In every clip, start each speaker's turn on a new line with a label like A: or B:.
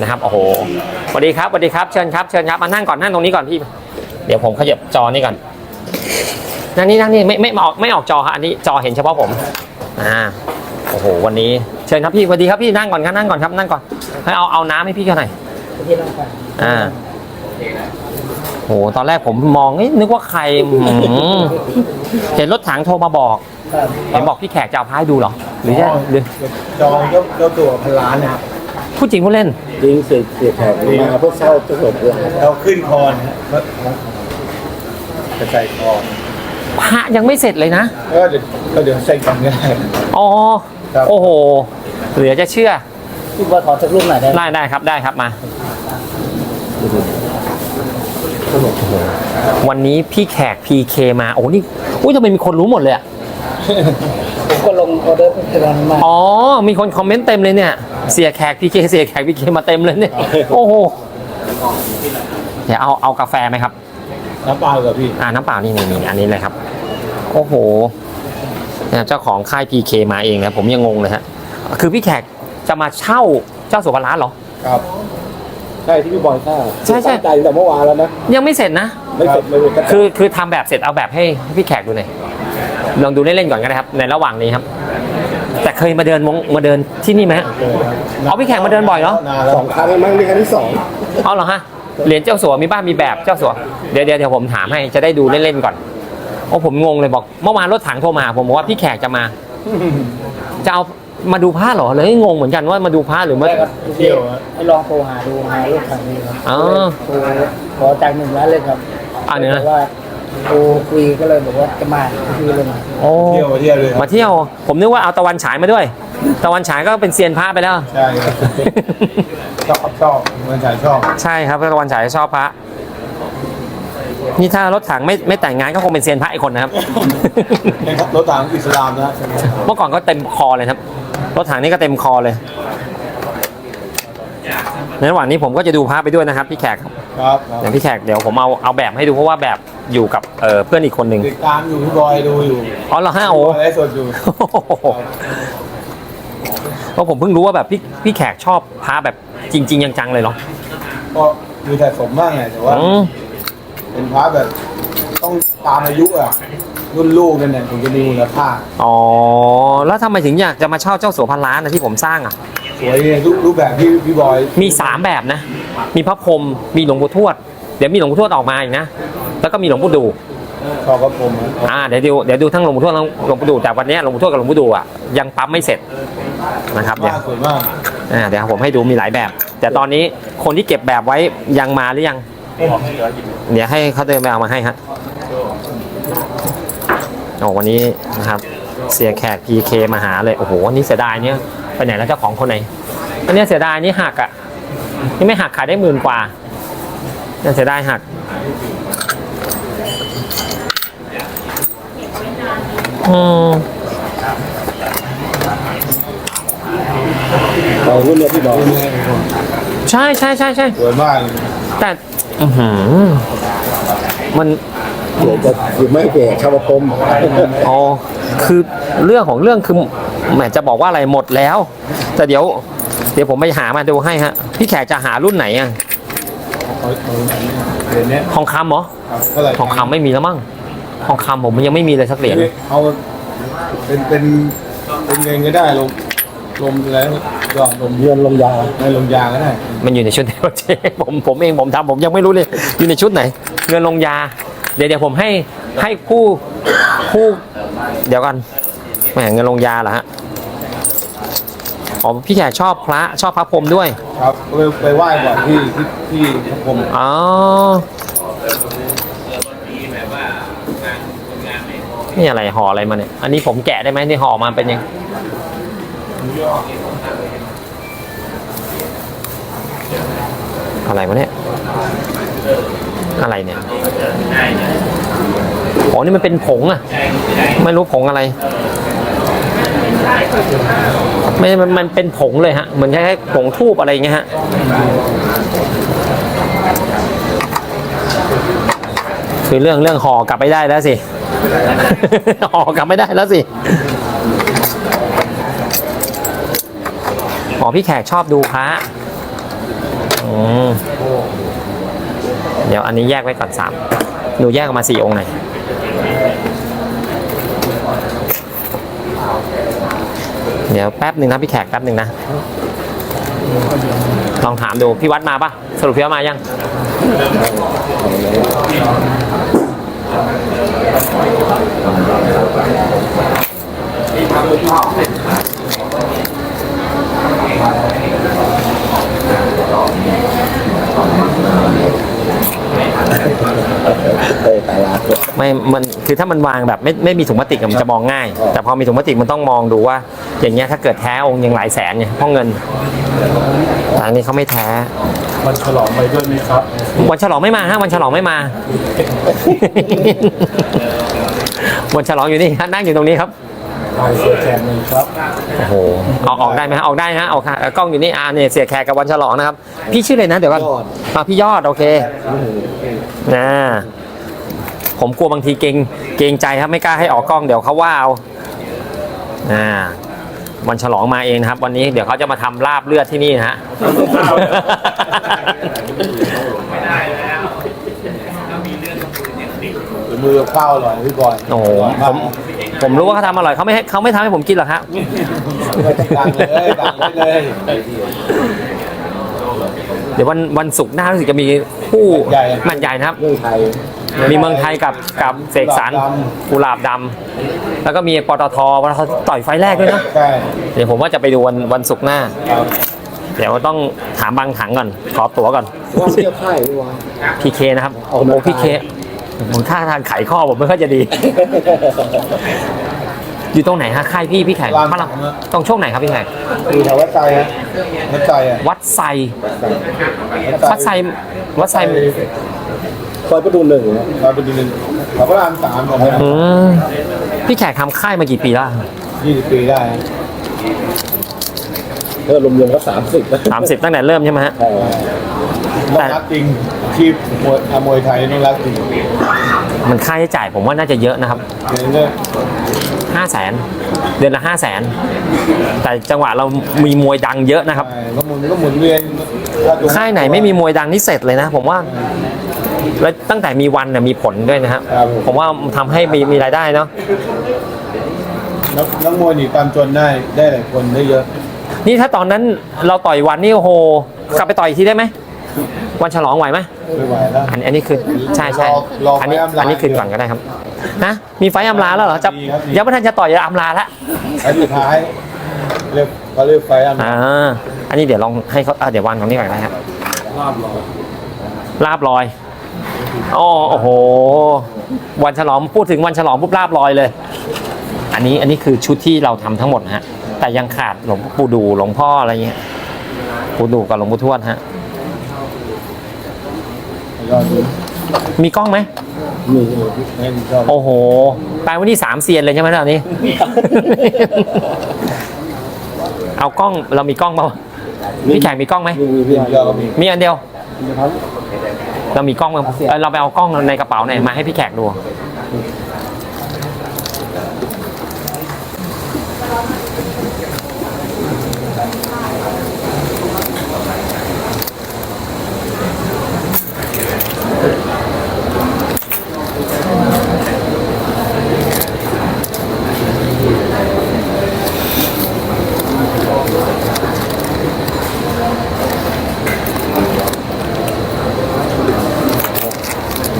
A: นะครับโอ้โหสวัสดีครับสวัสดีครับเชิญครับเชิญครับมานั่งก่อนนั่งตรงนี้ก่อนพี่เดี๋ยวผมขยับจอนี่ก่อนนั่งนี่นั่งนี่ไม่ไม่ไม่ออกไม่ออกจอครับอันนี้จอเห็นเฉพาะผมอ่าโอ้โหวันนี้เชิญครับพี่สวัสดีครับพี่นั่งก่อนครับนั่งก่อนครับนั่งก่อนให้เอาเอาน้ำให้พี่เขาหน่อย
B: ที่เราไป
A: อ่าโหตอนแรกผมมองเอ๊ะนึกว่าใครอื้อหือเห็นรถถังโทรมาบอก
B: ครับ
A: เห็นบอกพี่แขกจะเอาพายดูเหรอหรือจะหรือ
C: จองเจ้าเจ้าตัวพันล้านนะครับ
A: พูดจริงพูดเล่น
D: ยิงเสียเสียแขกมาเพื่อเช่าเจ้าของเรือ
C: เราขึ้นคอนครับจะใส่คอน
A: พระยังไม่เสร็จเลยนะ
C: ก็เดี๋ยวก็เดี๋ยวใส่กันก็ได้
A: อ๋อ
C: ครับ
A: โอ้โห เหลือจะเชื่อ
B: พี่บอยขอสักรูปหน่อยได้ไหม
A: ได้ได้ครับได้ครับมาวันนี้พี่แขก PK มาโอ้นี่อุ้ยทำไมมีคนรู้หมดเลยอะ
B: ผมก็ลงออเดอร์เป็นกำลังมา
A: อ๋อ มีคนคอมเมนต์เต็มเลยเนี่ย เสียแขก PK เสียแขก PK มาเต็มเลยเนี่ยโอ้โหเดี๋ยวเอาเอากาแฟไหมครับ
C: น้ำเปล่ากับพี่
A: อ่าน้ำเปล่านี่นี่นี่อันนี้เลยครับ โอ้โหเนี่ยเจ้าของค่าย PK มาเองนะผมยังงงเลยฮะคือพี่แขกจะมาเช่าเจ้าสุวรรณร้านเหรอ
C: ครับ
D: ใช่ที่พี่บอยทราบ
A: ใช่ใช่
D: ตั้งใจตั้งแต่เมื่อวานแล้วนะ
A: ยังไม่เสร็จนะ
D: ไม่เสร็จไม่เสร็จ
A: คือคือทำแบบเสร็จเอาแบบให้พี่แขกดูหน่อยลองดูเล่นๆก่อนก็ได้ครับ ในระหว่างนี้ครับ แต่เคยมาเดินมงมาเดินที่นี่ไหมฮะเอาพี่แขกมาเดินบ่อยเหรอ
C: นานแล้ว
D: สองครั้งมั้งนี่ครั้งที่สอง
A: เอาเหรอฮะเหรียญเจ้าสัวมีบ้านมีแบบเจ้าสัวเดี๋ยวเดี๋ยวเดี๋ยวผมถามให้จะได้ดูเล่นๆก่อนโอ้ผมงงเลยบอกเมื่อวานรถถังโทรมา ผมบอกว่าพี่แขกจะมาจะเอามาดูผ้าเหรอเลยงงเหมือนกันว่ามาดูผ้าหรือมา
B: ได้ครับพี่ให้ลองโทรหาดูหาลูกทางนี้ครับ
A: อ๋อ
B: โทรขอจากหนึ่งล้านเลยครับ
A: อ่าเนื้อ
B: บอกว่า โทรคุยก็เลยบอกว่าจะมาพี่เลยมา
A: โอ้
C: เที่ยวมาเที่ยวเลย
A: มาเที่ยว ผมนึกว่าเอาตะวันฉายมาด้วย ตะวันฉายก็เป็นเซียนพระไปแล้ว
C: ใช่ครับชอบชอบเมืองชายชอบ
A: ใช่ครับตะวันฉายชอบพระนี่ถ้ารถถังไม่ไม่แต่งงานก็คงเป็นเซียนพระอีกคนนะครับ
C: เป็นรถถังอิสลามนะ
A: เมื่อก่อนก็เต็มคอเลยครับ รถถังนี่ก็เต็มคอเลยในระหว่างนี้ผมก็จะดูภาพไปด้วยนะครับ พี่แขกครับ
C: ครับครับ
A: เดี๋ยวพี่แขกเดี๋ยวผมเอาเอาแบบให้ดูเพราะว่าแบบ อยู่กับเอ่อเพื่อนอีกคนหนึ่ง
C: ติดตามอยู่พี่บอยดูอยู่
A: อ๋อเหรอฮะโอ้
C: พี่บอยไลฟ์สดอยู่
A: เพราะผมเพิ่งรู้ว่าแบบพี่พี่แขกชอบพาแบบจริง ๆ จังๆเลยเหรอ
C: ก็คือแต่สมมากไงแต่ว่า
A: อืม
C: เป็นพระแบบ ต้องตามอายุอะ รุ่นลูกกันเนี่ยถึงจะมีมูลค่า
A: อ๋อแล้วทำไมถึงอยากจะมาเช่าเจ้าสัวพันล้านนะที่ผมสร้างอะ
C: สวยเนี่ยรูปรูปแบบที่พี่บอย
A: มีสามแบบนะ มีพระพรหมมีหลวงปู่ทวด เดี๋ยวมีหลวงปู่ทวดออกมาอีกนะ แล้วก็มีหลวงปู่ดู
C: ชอบพระพรหมนะ
A: อ่าเดี๋ยวดูเดี๋ยวดูทั้งหลวงปู่ทวดและหลวงปู่ดูแต่วันเนี้ยหลวงปู่ทวดกับหลวงปู่ดูอะยังปั๊มไม่เสร็จนะครับเดี๋ยว
C: มากสวยมาก
A: อ่าเดี๋ยวผมให้ดูมีหลายแบบ แต่ตอนนี้คนที่เก็บแบบไว้ยังมาหรือยัง เดี๋ยวให้เขาเดินไปเอามาให้ฮะโอ้วันนี้นะครับเสียแขก PK มาหาเลย โอ้โหวันนี้เสียดายเนี่ยไปไหนแล้วเจ้าของคนไหนอันเนี้ยเสียดายนี่หักอะนี่ไม่หักขายได้หมื่นกว่าเนี่ยเสียดายหัก อืม
D: เรารุ่นเนี้ยพี่บอย
A: ใช่ใช่ใช่ใช่
C: สวยมากเลย
A: แต่อื้อหือมัน
D: เดี๋ยวจะอยู่ไม่เก๋ชาวประพรม
A: อ๋อคือเรื่องของเรื่องคือแหมจะบอกว่าอะไรหมดแล้ว แต่เดี๋ยว เดี๋ยวผมไปหามาดูให้ฮะ พี่แขกจะหารุ่นไหนอะ
C: เหรียญเนี้ย
A: ทองคำเหรอ
C: ครับเท่าไหร่
A: ทองคำไม่มีแล้วมั้งทองคำผมมันยังไม่มีเลยสักเหรียญ
C: เอาเป็นเป็นเป็นเงินก็ได้ลมลมอะไรก็ลม
D: เยือนลงยา
C: ในลมยาก็ได้
A: มันอยู่ในชุดไหนวะเจ๊ผมผมเองผมทำผมยังไม่รู้เลย อยู่ในชุดไหน เงินลงยา เดี๋ยวเดี๋ยวผมให้ให้ผู้ผู้เดี๋ยวกันแหมเงินลงยาเหรอฮะ อ๋อพี่แขกชอบพระชอบพระพรหมด้วย
C: ครับไปไปไหว้ก่อนที่ที่ที่พระพรหม
A: อ๋อนี่อะไรห่ออะไรมาเนี่ย อันนี้ผมแกะได้ไหมนี่ห่อมาเป็นยัง อะไรวะเนี่ย อะไรเนี่ยอ๋อนี่มันเป็นผงอะไม่รู้ผงอะไร ไม่มันมันเป็นผงเลยฮะ เหมือนคล้ายๆผงทูบอะไรอย่างเงี้ยฮะคือเรื่องเรื่องห่อกลับไม่ได้แล้วสิ ห่อกลับไม่ได้แล้วสิอ๋อพี่แขกชอบดูพระอืมเดี๋ยวอันนี้แยกไว้ก่อนสามหนูแยกออกมาสี่องค์หน่อย เดี๋ยวแป๊บหนึ่งนะพี่แขกแป๊บหนึ่งนะ ลองถามดูพี่วัดมาปะสรุปพี่วัดมายัง
D: เออตายละ
A: ไม่ มัน คือถ้ามันวางแบบไม่ไม่มีถุงพลาสติกอะมันจะมองง่าย แต่พอมีถุงพลาสติกมันต้องมองดูว่า อย่างเงี้ยถ้าเกิดแท้องค์ยังหลายแสนเนี่ยเพราะเงินแต่อันนี้เขาไม่แท้
C: มันฉลองไปด้วยไหมครับ
A: วันฉลองไม่มาฮะวันฉลองไม่มา วันฉลองอยู่นี่ฮะนั่งอยู่ตรงนี้ครับ
C: ถ่ายเสียแขกหนึ่งครับ
A: โอ้โหเอาออกได้ไหมฮะออกได้นะออกค่ะเอ่อกล้องอยู่นี่อ่าเนี่ยเสียแขกกับวันฉลองนะครับ พี่ชื่อเลยนะเดี๋ยวก่อนอ่าพี่ยอดโอเคนะผมกลัวบางทีเกรงเกรงใจครับไม่กล้าให้ออกกล้องเดี๋ยวเขาว่าเอาอ่าวันฉลองมาเองนะครับ วันนี้เดี๋ยวเขาจะมาทำลาบเลือดที่นี่นะฮะ
C: มือกับข้าวอร่อยพี่บอย
A: โอ้โห
C: ร่ย
A: ผมา
C: ก
A: ผมรู้ว่าเขาทำอร่อยเขาไม่ให้เขาไม่ทำให้ผมกินหรอกฮะ
C: ดังเลยดังไว้เลย
A: เดี๋ยววันวันศุกร์หน้ารู้สึกจะมีคู่แมันใหญ่นะครับ
D: เรื่องไทย
A: มีเมืองไทยกับกับเสกสรรกุหลาบดำแล้วก็มีปตทปตทต่อยไฟล์แรกด้วยเนอะ
C: ใช่
A: เดี๋ยวผมว่าจะไปดูวันวันศุกร์หน้า
C: ครับ
A: เดี๋ยวต้องถามบางถังก่อนขอตั๋วก่อน
D: ว่าเที่ยวค่ายพี่วะ
A: พีเคนะครับ
D: เอา
A: โอ้
D: มา
A: พีเค ผมท่าทางไขข้อผมไม่ค่อยจะดี อยู่ตรงไหนฮะค่ายพี่พี่แขกพระรามตรงช่วงไหนครับพี่แขก
C: อยู่แถววัดใจฮะวัดใจอะ
A: วัดไซวัดไซวัดไซ
D: คอยประดูหนึ่งนะ
C: เราไปดูหนึ่งแถวพระรามสามของ
A: อืมพี่แขกทำค่ายมากี่ปีแล้ว
C: ยี่สิบปีได้ฮะ
D: เออรวมๆก็สามสิบ
A: สามสิบตั้งแต่เริ่มใช่ไหมฮะ
D: ใช่
C: ต้องรักจริงอาชีพมวยทำมวยไทยต้องรักจริง
A: มันค่าใช้จ่ายผมว่าน่าจะเยอะนะครับ
C: เดี๋ยวนี้
A: ห้าแสนเดือนละห้าแสนแต่จังหวะเรามีมวยดังเยอะนะครับ
C: ใช่ก็หมุนก็หมุนเวียนถ้ดู
A: ค่ายไหนไม่มีมวยดังนี่เสร็จเลยนะ ผมว่า แล้วตั้งแต่มีวันเนี่ยมีผลด้วยนะครับ
C: ครับ
A: ผมว่าทำให้มีมีรายได้เนาะ
C: นักนักมวยหนีความจนได้ได้หลายคนได้เยอะ
A: นี่ถ้าตอนนั้นเราต่อยวันนี่โอ้โห กลับไปต่อยอีกทีได้ไหม วันฉลองไหวไหม
C: ไม่ไหวแล้ว
A: อันอันนี้คือใช่ใช่
C: รอรอ
A: อันนี้
C: ไฟล์อำลา
A: อันนี้คืนก่อนก็ได้ครับนะมีไฟล์อำลาแล้วเหรอจะ
C: มีครับมี
A: ยังไม่ทันจะต่อยจะอำลาแล้ว
C: อันสุดท้ายเรียกเขาเรียกไฟอัน
A: อ่าอันนี้เดี๋ยวลองให้เขาอะเดี๋ยววางตรงนี้ก่อนนะครับ
C: ลาบหรอ
A: ลาบลอยอ๋อโอ้โห วันฉลองพูดถึงวันฉลองปุ๊บลาบลอยเลย อันนี้อันนี้คือชุดที่เราทำทั้งหมดนะฮะแต่ยังขาดหลวงปู่ดูหลวงพ่ออะไรเงี้ยปู่ดูกับหลวงปู่ทวดฮะ
C: ยอดดู
A: มีกล้องไหม
D: มี
C: เล่นชอบ
A: โอ้โหแปลว่านี่สามเซียนเลยใช่ไหมตอนนี้ เอากล้องเรามีกล้องเปล่าพี่แขกมีกล้องไหม
D: มีมีพี่
C: ยอดก็มี
A: มีอันเดียว
D: ครับ
A: เรามีกล้องมั้ยเออเราไปเอากล้องในกระเป๋าหน่อยมาให้พี่แขกดู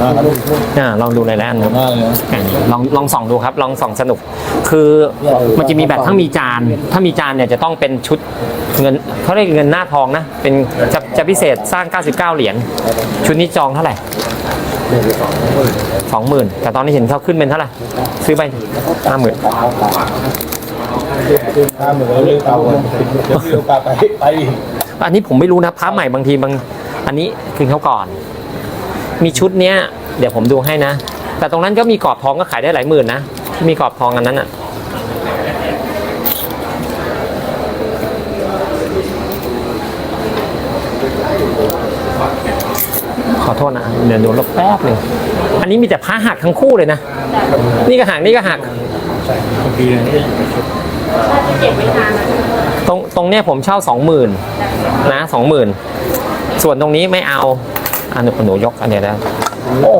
C: นะครับ
A: อ่าลองดูเลยแล้วอันนึง
C: มากเลยนะ
A: อะลองลองส่องดูครับ ลองส่องสนุก คือมันจะมีแบบทั้งมีจาน ถ้ามีจานเนี่ยจะต้องเป็นชุดเงินเขาเรียกเงินหน้าทองนะ เป็นจะจะพิเศษสร้าง 99 เหรียญ ชุดนี้จองเท่าไหร่สองหมื่นแต่ตอนนี้เห็นเขาขึ้นเป็นเท่าไหร่ ซื้อไปห้าหมื่น
C: ถ้าเหมือนเราเลือกเอาอะเดี๋ยวมีโอกาสไปไปอีก
A: อันนี้ผมไม่รู้นะพระใหม่บางทีบาง อันนี้คืนเขาก่อน มีชุดเนี้ยเดี๋ยวผมดูให้นะ แต่ตรงนั้นก็มีกรอบทองก็ขายได้หลายหมื่นนะที่มีกรอบทองอันนั้นอะขอโทษนะเดี๋ยวดูลบแป๊บหนึ่งอันนี้มีแต่ผ้าหักทั้งคู่เลยนะ นี่ก็หักนี่ก็หักตรงตรงเนี้ยผมเช่าสองหมื่นนะสองหมื่นส่วนตรงนี้ไม่เอา อันนี้หนูยกอันเนี้ยได้โอ้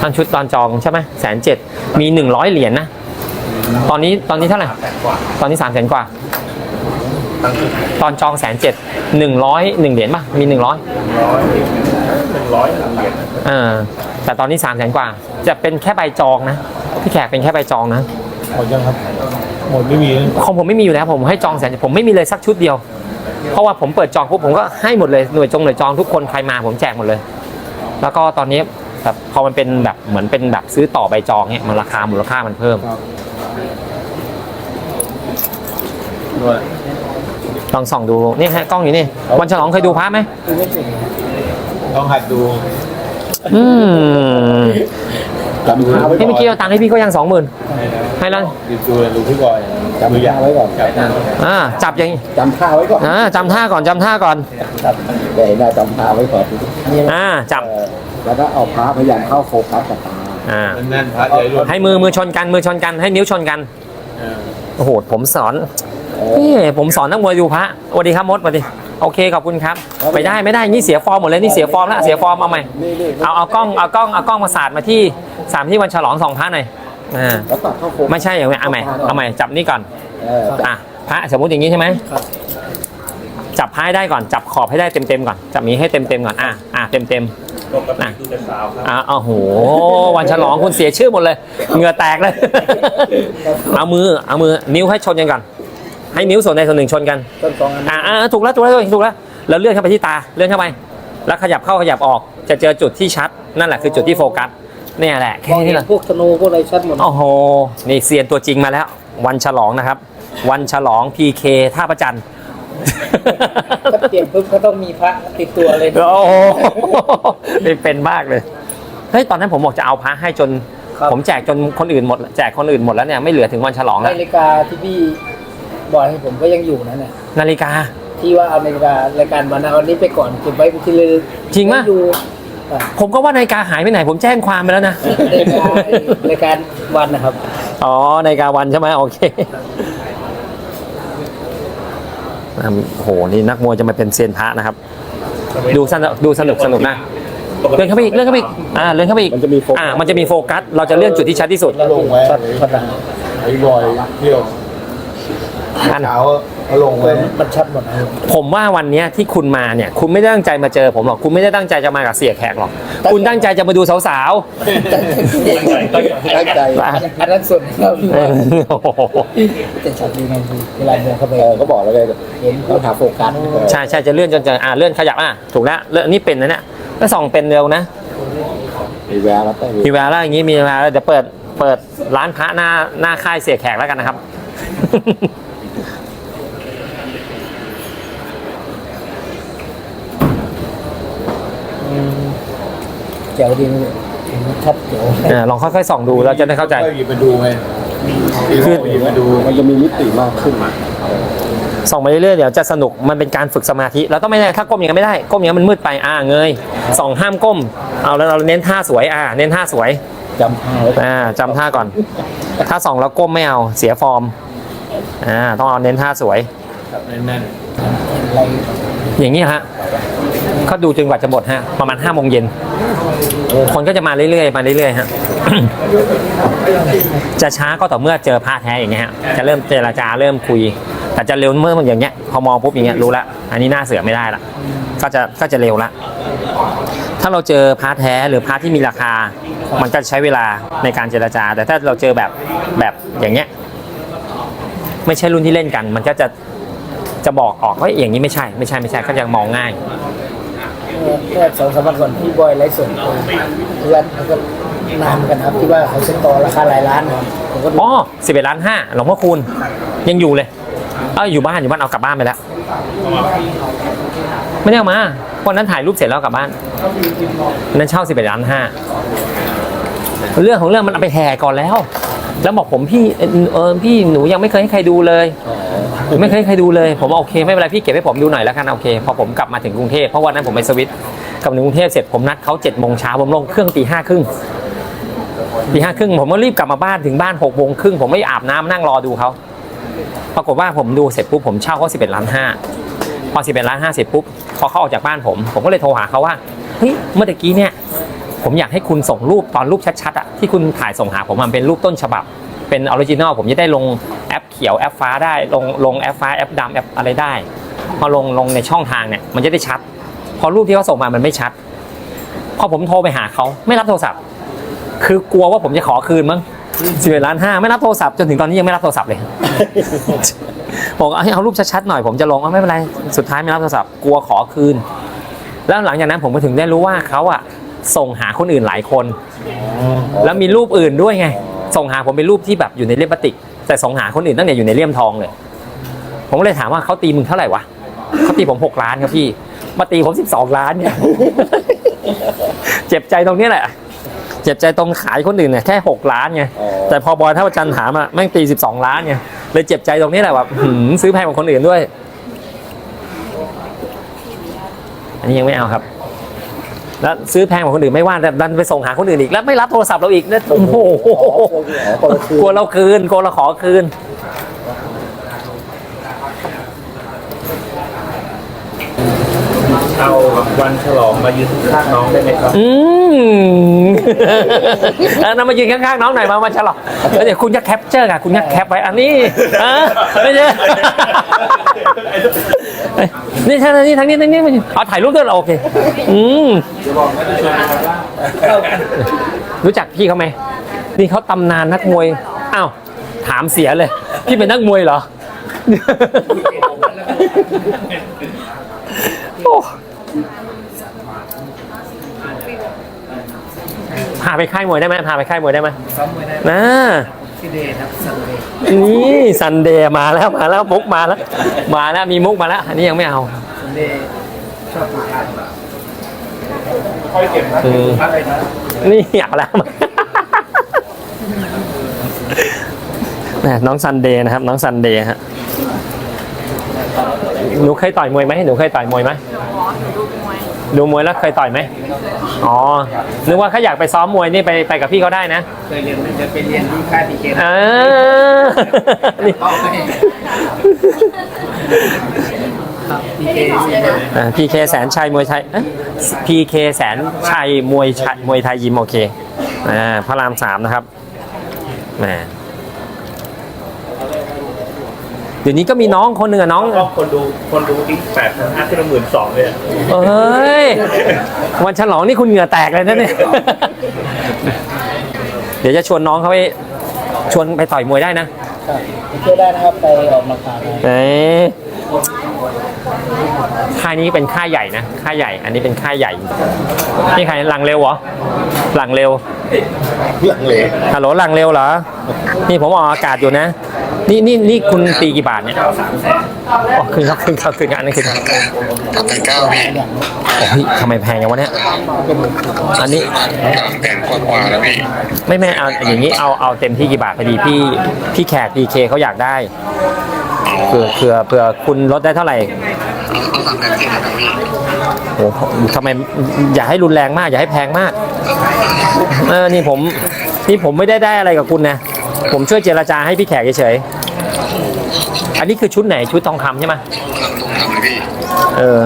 A: ตอนชุดตอนจองใช่ไหมแสนเจ็ดมีหนึ่งร้อยเหรียญนะ ตอนนี้ตอนนี้เท่าไหร่ ตอนนี้สามแสนกว่า ตอนจองแสนเจ็ดหนึ่งร้อยหนึ่งเหรียญป่ะ มีหนึ่งร้อย
C: หนึ่งร้อยเหรียญ
A: อ่าแต่ตอนนี้สามแสนกว่า จะเป็นแค่ใบจองนะ พี่แขกเป็นแค่ใบจองนะ
C: หมดยังครับหมดไม่มีนะ
A: ของผมไม่มีอยู่แล้วผมให้จองแสนผมไม่มีเลยสักชุดเดียว เพราะว่าผมเปิดจองปุ๊บผมก็ให้หมดเลยหน่วยจงหน่วยจองทุกคนใครมาผมแจกหมดเลย แล้วก็ตอนนี้แบบพอมันเป็นแบบเหมือนเป็นแบบซื้อต่อใบจองเนี่ยมันราคามูลค่ามันเพิ่ม
C: ด้วย
A: ลองส่องดูนี่ฮะกล้องอยู่นี่วันฉลองเคยดูพระไหม
B: คือง
C: ต้องหัดดู
A: อืม
D: จำท่าไว้ก่
A: นี่
D: อน
A: เมื่อกี้เอาตังค์ให้พี่ก็ยังสองหมื่นให้แล้ว
C: ดูดูพี่บอย
D: จำท่าไว้ก่อน
C: จับนะ
A: อ่าจับอย่างนี้
D: จำท่าไว้ก่อน
A: อ่าจำท่าก่อนจำท่าก่อน
D: เดี๋ยวเห็นได้จำท่าไว้ก่อน
B: นี่
A: อ่าจับ
D: เออแล้วก็เอาพระพยายามเข้าโฟกัสกับตา
A: อ่า
C: แน่นๆพระใหญ่รุ่น
A: ให้มือมือชนกันมือชนกันให้นิ้วชนกัน
C: เออ
A: โอ้โหผมสอน
D: เออ
A: นี่ผมสอนนักมวยดูพระสวัสดีครับมดสวัสดีโอเคขอบคุณครับไม่ได้ไม่ได้นี่เสียฟอร์มหมดเลยนี่เสียฟอร์มแล้วเสียฟอร์มเอาใหม่
D: นี่นี่
A: เอาเอากล้องเอากล้องเอากล้องมาสาดมาที่สามที่วันฉลองสองพระหน่อย อ่า
D: แล้วตัดเข้าโฟกัส
A: ไม่ใช่อย่างนี้เอาใหม่เอาใหม่จับนี่ก่อน
D: เออ
A: อะพระสมมติอย่างนี้ใช่ไหมจับพระให้ได้ก่อนจับขอบให้ได้เต็มเต็มๆก่อนจับนี้ให้เต็มเต็มๆก่อนอะอะเต็มเต็มๆ
C: ปกติดูแต่สาวครับ
A: อะโอ้โห วันฉลองคุณเสียชื่อหมดเลย เหงื่อแตกเลย เอามือ เอามือ นิ้วให้ชนกันก่อน ให้นิ้วส่วนใดส่วนหนึ่งชนกัน
B: ต้นสองอัน
A: อ่าอ่าถูกแล้ว ถูกแล้ว ถูกแล้ว แล้วเลื่อนเข้าไปที่ตา เลื่อนเข้าไป แล้วขยับเข้าขยับออก จะเจอจุดที่ชัด นั่นแหละคือจุดที่โฟกัส เนี่ยแหละ
B: ม
A: แค่
B: อง
A: นี้
B: เห็น
A: แหละ
B: พวกธนูพวกอะไรชัดหมด
A: โอ้โหนี่เซียนตัวจริงมาแล้ว วันฉลองนะครับ วันฉลอง PK ท่าประจันทร์
B: ถ้าเปลี่ยนปุ๊บก็ต้องมีพระติดตัวเลย
A: โอ้โหนี่เป็นมากเลย เฮ้ย ตอนนั้นผมบอกจะเอาพระให้จน
B: ครับ
A: ผมแจกจนคนอื่นหมด แจกคนอื่นหมดแล้วเนี่ย ไม่เหลือถึงวันฉลองแล้ว
B: นาฬิกาที่พี่บอกให้ผมก็ยังอยู่นะเนี่ย
A: นาฬิกา
B: ที่ว่าเอานาฬิการายการวันเอาอันนี้ไปก่อนเก็บไว้เป็นที่ระลึก
A: จริงปะ
B: ยังอยู่อะ
A: ผมก็ว่านาฬิกาหายไปไหน ผมแจ้งความไปแล้วนะ
B: นาฬิการายการวันนะครับ
A: อ๋อนาฬิกาวันใช่ไหมโอเคอ่าโอ้โหนี่นักมวยจะมาเป็นเซียนพระนะครับ ดูสนุกดูสนุกสนุกนะเลื่อนเข้าไปอีกเลื่อนเข้าไปอีกอ่าเลื่อนเข้าไปอีก
D: มันจะมีโฟกัส
A: อ่ามันจะมีโฟกัส เราจะเลื่อนจุดที่ชัดที่สุด
C: แล้วลงไว้
B: ชัดขนาด
C: ไอ้บอยเที่ยว
A: อัน
C: เช้า เขาลงไว้
B: มันชัดหมดนะครับ
A: ผมว่าวันเนี้ยที่คุณมาเนี่ย คุณไม่ได้ตั้งใจมาเจอผมหรอก คุณไม่ได้ตั้งใจจะมากับเสียแขกหรอก คุณตั้งใจจะมาดูสาว
D: ตั้งใจ
A: ๆอะ
B: อันนั้นส่วนเราพี่
A: เอ
B: ว่า
A: อโอ้โห
B: แต่ชัดดีไงพี่เวลาเดินเข้าไป
D: เออก็บอกแล้วไง
B: เห็น
D: ต้องหาโฟกัส
A: ใช่ใช่จะเลื่อนจนจะอ่าเลื่อนขยับอะถูกแล้วเลื่อนนี่เป็นนะเนี่ยถ้าส่องเป็นเร็วนะ
D: มีแววแล้วแต่มี
A: มีเวลาแล้วอย่างนี้มีเวลาแล้วเดี๋ยวเปิดเปิดร้านพระหน้าหน้าค่ายเสียแขกแล้วกันนะครับ
B: เจ๋วดีนะพี่เห็นชัดเจ๋ว
A: เออลองค่อยๆส่องดูเราจะได้เข้าใจ
C: ก็หยิบมาดูไง
A: คือ
C: หยิบมาดู
D: มันจะมีมิติมากขึ้น
A: ส่องไปเรื่อยๆเดี๋ยวจะสนุกมันเป็นการฝึกสมาธิเราต้องไม่ได้ถ้าก้มอย่างนั้นไม่ได้ก้มอย่างนั้นมันมืดไปอ่าเงยส่องห้ามก้มเอาแล้วเราเน้นท่าสวยอ่าเน้นท่าสวย
D: จำท่าไว้ก่อน
A: อ่าจำท่าก่อน ถ้าส่องแล้วก้มไม่เอาเสียฟอร์มอ่าต้องเอาเน้นท่าสวย
C: ครับแน่น
B: อะไร
A: อย่างนี้ฮะ เขาดูจนกว่าจะหมดฮะ ประมาณห้าโมงเย็น คนก็จะมาเรื่อยๆ มาเรื่อยๆฮะ จะช้าก็ต่อเมื่อเจอพระแท้อย่างเงี้ยฮะ จะเริ่มเจรจาเริ่มคุย แต่จะเร็วเมื่ออย่างเงี้ย พอมองปุ๊บอย่างเงี้ยรู้ละ อันนี้หน้าเสือไม่ได้ละ ก็จะก็จะเร็วละ ถ้าเราเจอพระแท้หรือพระที่มีราคา มันก็จะใช้เวลาในการเจรจา แต่ถ้าเราเจอแบบแบบอย่างเงี้ย ไม่ใช่รุ่นที่เล่นกัน มันก็จะจะบอกออกว่าอย่างนี้ไม่ใช่ ไม่ใช่ไม่ใช่ก็จะมองง่าย
B: เมื่อสองสามวันก่อนพี่บอยไลฟ์สดเพื่อนเขาก็นานกันครับที่ว่าเขาเซ็นต่อราคาหลายล้านครับผมก็ดู
A: อ๋อสิบเอ็ดล้านห้าหลวงพ่อคูณยังอยู่เลย เอออยู่บ้านอยู่บ้านเอากลับบ้านไปแล้ว ไม่ได้เอามาวันนั้นถ่ายรูปเสร็จแล้วเอากลับบ้านวันนั้นเช่าสิบเอ็ดล้านห้าเรื่องของเรื่องมันเอาไปแห่ก่อนแล้ว แล้วบอกผมพี่เออเออพี่หนูยังไม่เคยให้ใครดูเลย ไม่เคยให้ใครดูเลย ผมบอกโอเคไม่เป็นไรพี่เก็บให้ผมดูหน่อยแล้วกันโอเค พอผมกลับมาถึงกรุงเทพเพราะวันนั้นผมไปสวิตกลับถึงกรุงเทพเสร็จผมนัดเขาเจ็ดโมงเช้าผมลงเครื่องตีห้าครึ่งตีห้าครึ่งผมก็รีบกลับมาบ้านถึงบ้านหกโมงครึ่งผมไม่อาบน้ำนั่งรอดูเขาปรากฏว่าผมดูเสร็จปุ๊บผมเช่าเขาสิบเอ็ดล้านห้าพอสิบเอ็ดล้านห้าสิบปุ๊บพอเขาออกจากบ้านผม ผมก็เลยโทรหาเขาว่าเฮ้ยเมื่อตะกี้เนี่ย ผมอยากให้คุณส่งรูปตอนรูปชัดๆอะที่คุณถ่ายส่งหาผมมันเป็นรูปต้นฉบับ เป็นออริจินอลผมจะได้ลงแอปเขียวแอปฟ้าได้ลงลงแอปฟ้าแอปดำแอปอะไรได้ พอลงลงในช่องทางเนี่ยมันจะได้ชัด พอรูปที่เขาส่งมามันไม่ชัด พอผมโทรไปหาเขาไม่รับโทรศัพท์ คือกลัวว่าผมจะขอคืนมั้งสิบเอ็ดล้านห้าไม่รับโทรศัพท์จนถึงตอนนี้ยังไม่รับโทรศัพท์เลยบอกเอาให้เอารูปชัดๆหน่อยผมจะลงเอาไม่เป็นไรสุดท้ายไม่รับโทรศัพท์กลัวขอคืน แล้วหลังจากนั้นผมก็ถึงได้รู้ว่าเขาอะ ส่งหาคนอื่นหลายคน แล้วมีรูปอื่นด้วยไง ส่งหาผมเป็นรูปที่แบบอยู่ในเล่มพลาสติก แต่ส่งหาคนอื่นตั้งแต่อยู่ในเลี่ยมทองเลย ผมก็เลยถามว่าเขาตีมึงเท่าไหร่วะเขาตีผมหกล้านครับพี่ มาตีผมสิบสองล้านเนี่ย เจ็บใจตรงนี้แหละ เจ็บใจตรงขายคนอื่นเนี่ยแค่หกล้านไง แต่พอบอยท่าประจันถามอะแม่งตีสิบสองล้านไง เลยเจ็บใจตรงนี้แหละแบบหืมซื้อแพงกว่าคนอื่นด้วย อันนี้ยังไม่เอาครับ แล้วซื้อแพงกว่าคนอื่นไม่ว่าแต่ดันไปส่งหาคนอื่นอีกแล้วไม่รับโทรศัพท์เราอีกนะโอ้โหกลัวเราคืนกลัวเราขอคืน
E: เอาวันฉลองมายืนข้างน้องได้ไหมครับ
A: อืมแล้วนำมายืนข้างๆน้องหน่อยมามาฉลองแล้วเดี๋ยวคุณจะแคปเจอร์อะคุณจะแคปไว้อันนี้เออไม่ใช่ นี่ทางนี้ทางนี้ทางนี้มาเอาถ่ายรูปด้วยเหรอโอเค อืม รู้จักพี่เขาไหม นี่เขาตำนานนักมวย อ้าว ถามเสียเลย พี่เป็นนักมวยเหรอ โอ้ พาไปค่ายมวยได้ไหมพาไปค่ายมวยได้ไหม
B: ซ้อมมวยได้
A: นะ
B: ที่เดย์ครับสันเดย์
A: นี่ซันเดย์มาแล้วมาแล้วมุกมาแล้ว มาแล้วมีมุกมาแล้ว อันนี้ยังไม่เอา
B: ซันเดย์ชอบดูการ
E: ค่อยเก็บนะ
A: อืม
B: อะไรนะ
A: นี่เอาแล้วแหม่น้องซันเดย์นะครับ น้องซันเดย์ฮะหนูเคยต่อยมวยไหมหนูเคยต่อยมวยไหม ดูมวยแล้วเคยต่อยไหมอ๋อ นึกว่าเขาอยากไปซ้อมมวยนี่ไปไปกับพี่เขาได้นะ
B: เคยเรียนจะไปเรียนที่ค่ายพีเค
A: เออนี่
B: เอาไปครับพีเค
A: พีเคแสนชัยมวยไทยพีเคแสนชัยมวยชัยมวยไทยยิมโอเคอ่าพระรามสามนะครับแหมเดี๋ยวนี้ก็มีน้องคนหนึ่งอะน้อง
E: ก็คนดูคนดูอีกแปดพันห้าขึ้นมาหมื่นสองเลยอะ
A: เอ้ย วันฉลองนี่คุณเหงื่อแตกเลยนะเนี่ย เดี๋ยวจะชวนน้องเขาไปชวนไปต่อยมวยได้นะ
B: ครับพีเคได้นะครับไปออกมาการได้
A: เอ้ยค่ายนี้เป็นค่ายใหญ่นะ ค่ายใหญ่ อันนี้เป็นค่ายใหญ่ นี่ใครหลังเร็วเหรอ หลังเร็ว
D: หลังเล
A: ฮัลโหลหลังเร็วเหรอ นี่ผมออกอากาศอยู่นะ นี่นี่นี่คุณตีกี่บาทเนี่ยอ๋อคืนครับคืนครับคืนครับอันนี้คืนครับ
F: ทำเป็นเก้าพี่
A: โอ้ยทำไมแพงอย่างวะเนี่ยอันนี้
F: สามแสนกว่าๆแล้วพี่
A: ไม่ไม่เอาอย่างนี้เอาเอาเต็มที่กี่บาทพอดีพี่พี่แขกดีเคเขาอยากได้เผื่อเผื่อเผื่อคุณลดได้เท่าไหร่
F: เอาเอาสามแสนสี่นะพี่
A: โอ้โหทำไมอย่าให้รุนแรงมาก อย่าให้แพงมากเออนี่ผม นี่ผมไม่ได้ได้อะไรกับคุณนะ ผมช่วยเจรจาให้พี่แขกเฉยๆอันนี้คือชุดไหนชุดทองคำใช่ไหม
F: ทำตรงทำเลยพี่
A: เออ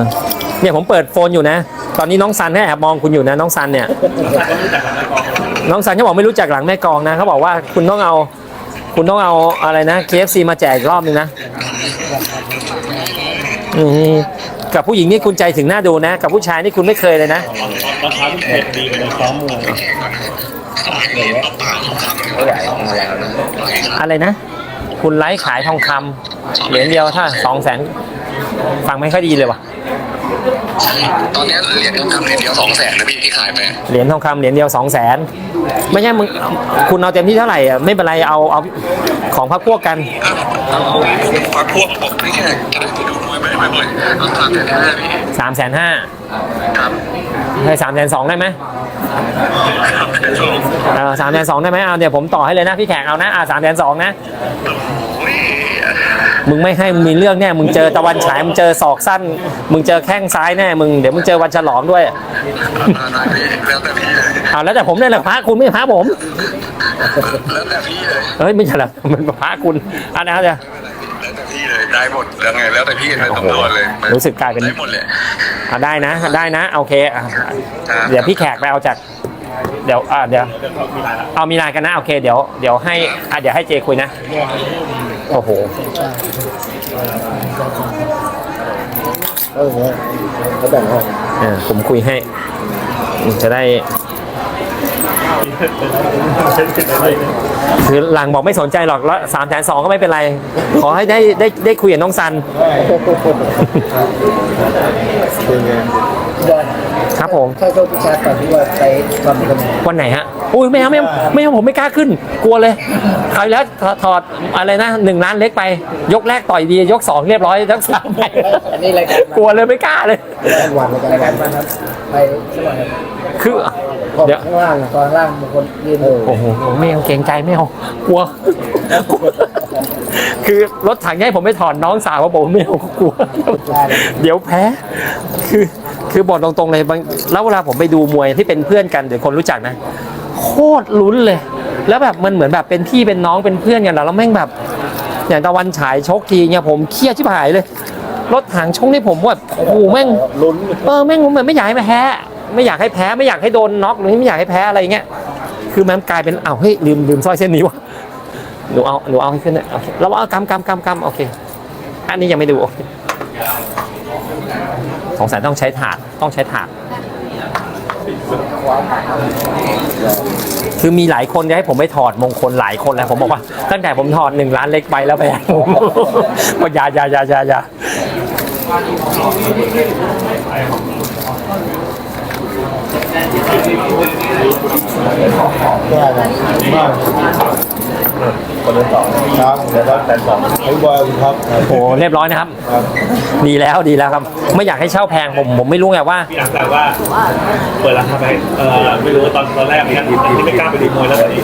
A: เนี่ยผมเปิดโฟนอยู่นะ ตอนนี้น้องซันเขาแอบมองคุณอยู่นะ น้องซันเนี่ย น้องซันเขาบอกไม่รู้จักหลังแม่กลองนะเขาบอกว่าคุณต้องเอาคุณต้องเอาอะไรนะ KFC มาแจกอีกรอบนึงนะอืมกับผู้หญิงนี่คุณใจถึงหน้าดูนะ กับผู้ชายนี่คุณไม่เคยเลยนะ
E: ราคาที่เผ็ดดีเป็นซ้อมมวย
A: อะไรนะ คุณไลฟ์ขายทองคำเหรียญเดียวถ้าสองแสนฟังไม่ค่อยดีเลยว่ะ
F: ตอนนี้เหรียญทองคำเหรียญเดียวสองแสนนะพี่ที่ขายไป
A: เหรียญทองคำเหรียญเดียวสองแสนไม่ใช่มึงคุณเอาเต็มที่เท่าไหร่อะไม่เป็นไรเอาเอาของพักพวกกัน
F: พักพวกบอกพี่แค่จะได้ไปดูมวยไหมไม่บ่อยเอาสามแสนห้าพี่
A: สามแสนห้า
F: ครับ
A: ให้สามแสนสองได้ไหม เออสามแสนสองได้ไหมเอาเดี๋ยวผมต่อให้เลยนะพี่แขกเอานะอ่าสามแสนสองนะ
F: โอ้ย
A: มึงไม่ให้มึงมีเรื่องแน่มึงเจอตะวันฉายมึงเจอศอกสั้น มึงเจอแข้งซ้ายแน่มึงเดี๋ยวมึงเจอวันฉลองด้วย
F: ได้พี่แล้วแต่พี่เลย
A: เอาแล้วแต่ผมเนี่ยแหละพระคุณไม่ใช่พระผม
F: แล้วแต่พี่เลย
A: เฮ้ยไม่ใช่หรอกมันพระคุณอันนั้นเดี๋ยว
F: แล้วแต่พี่เลยได้หมดแล้วไงแล้วแต่พี่เป็นตำรวจเลย
A: รู้สึกกลายเป็น
F: ได้หมดเลย
A: อะได้นะได้นะโอเคอะ
F: ครับ
A: เดี๋ยวพี่แขกไปเอาจาก เดี๋ยวอะเดี๋ยวเอามีนายกันนะโอเคเดี๋ยวเดี๋ยวให้อะเดี๋ยวให้เจคุยนะโอ้โห
D: เออเนี่ยเขาแบ่งให้
A: อ่าผมคุยให้จะได้คือหลังบอกไม่สนใจหรอกแล้วสามแสนสองก็ไม่เป็นไร ขอให้ได้ได้ได้คุยกับน้องซัน
C: เป็นไง
B: บอย
A: ครับผม
B: ถ้าโชคพิชาตอนที่ว่าไปตอนกัน
A: วันไหนฮะอุ้ยไม่เอาไม่เอาไม่เอาผมไม่กล้าขึ้น กลัวเลยคราวที่แล้วถอดถอดอะไรนะหนึ่งล้านเล็กไป ยกแรกต่อยดียกสองเรียบร้อยยกสามไป
B: อันนี้รายการ
A: กลัวเลยไม่กล้าเลย
B: วันรายการมาครับไปสมัคร
A: คือ
B: ขอบ
A: เดี๋ยว
B: ข้างล่างตอนล่างบางคนยืน
A: โอ้โหไม่เอาเกรงใจไม่เอากลัวคือรถถังให้ผมไปถอนน้องสาวว่าผมไม่เอากลัว เดี๋ยวแพ้ คือ คือบอกตรงๆเลยแล้วเวลาผมไปดูมวยที่เป็นเพื่อนกันหรือคนรู้จักนะ โคตรลุ้นเลย แล้วแบบมันเหมือนแบบเป็นพี่เป็นน้องเป็นเพื่อนกันแล้วแล้วแม่งแบบ อย่างตะวันฉายชกทีเนี่ยผมเครียดชิบหายเลย รถถังชกนี่ผมแบบโอ้โหแม่ง
D: ลุ้น
A: เออแม่งเหมือนไม่อยากให้แพ้ ไม่อยากให้แพ้ไม่อยากให้โดนน็อกหรือไม่อยากให้แพ้อะไรเงี้ยคือมันกลายเป็นอ้าวเฮ้ยลืมลืมสร้อยเส้นนี้วะหนูเอาหนูเอาให้ขึ้นเลยโอเคแล้วเอากำกำกำกำโอเค อันนี้ยังไม่ดูโอเค สงสัยต้องใช้ถาดต้องใช้ถาดคือมีหลายคนจะให้ผมไปถอดมงคลหลายคนแล้วผมบอกว่าตั้งแต่ผมถอดหนึ่งล้านเล็กไปแล้วไปผมบอกยายายายายา
C: ได้ ครับมาก
E: คนละสอง
C: ครับ
E: แล้วก็แสนสอง
C: ไอ้บอยครับ
A: โอ้เรียบร้อยนะครับ
C: ครับ
A: ดีแล้วดีแล้วครับ ไม่อยากให้เช่าแพงผมผมไม่รู้ไงว่า
E: พี่หลังแต่ว่า เปิดราคาไปเอ่อไม่รู้ว่าตอนตอนแรกเนี่ยที่ไม่กล้าไปดูมวยแล้วตอนนี้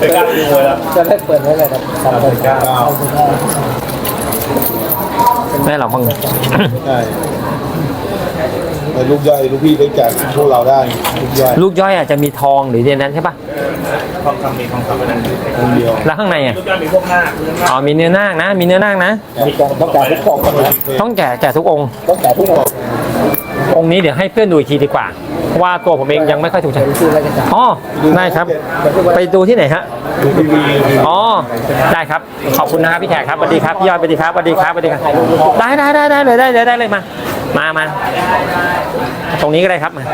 E: ไม่กล้าไปดูมวยแล้ว
B: จะได้เปิดไว้เลยครับสามคนเก้า
A: แม่เราบ้าง
C: ใช่แต่ ลูกย่อยลูกพี่ได้แจกพวกเราได้ลูกย่อย
A: ลูกย่อยอาจจะมีทองหรือในนั้นใช่ปะ
E: ทองคำมีทองคำไปนั่น
C: คนเดียว
A: แล้วข้างในอะ
E: ลูกย่ามีพวกหน้าเรื่องหน้า
A: อ๋อมีเนื้อนาคนะ มีเนื้อนาคนะ
D: ต้องการต้องการทุกกล่องนะ
A: ต้องแก่แก่ทุกองค์
D: ต้องการทุกกล่อง
A: องค์นี้เดี๋ยวให้เพื่อนดูอีกทีดีกว่าเพราะว่าตัวผมเองยังไม่ค่อยถูกใจ
B: อ๋
A: อได้ครับ ไปดูที่ไหนฮะอ๋อได้ครับ ขอบคุณนะครับพี่แขกครับสวัสดีครับพี่ยอดสวัสดีครับสวัสดีครับสวัสดีครับได้ได้ได้ได้เลยได้เลยได้เลยมา มามาตรงนี้ก็ได้ครับมา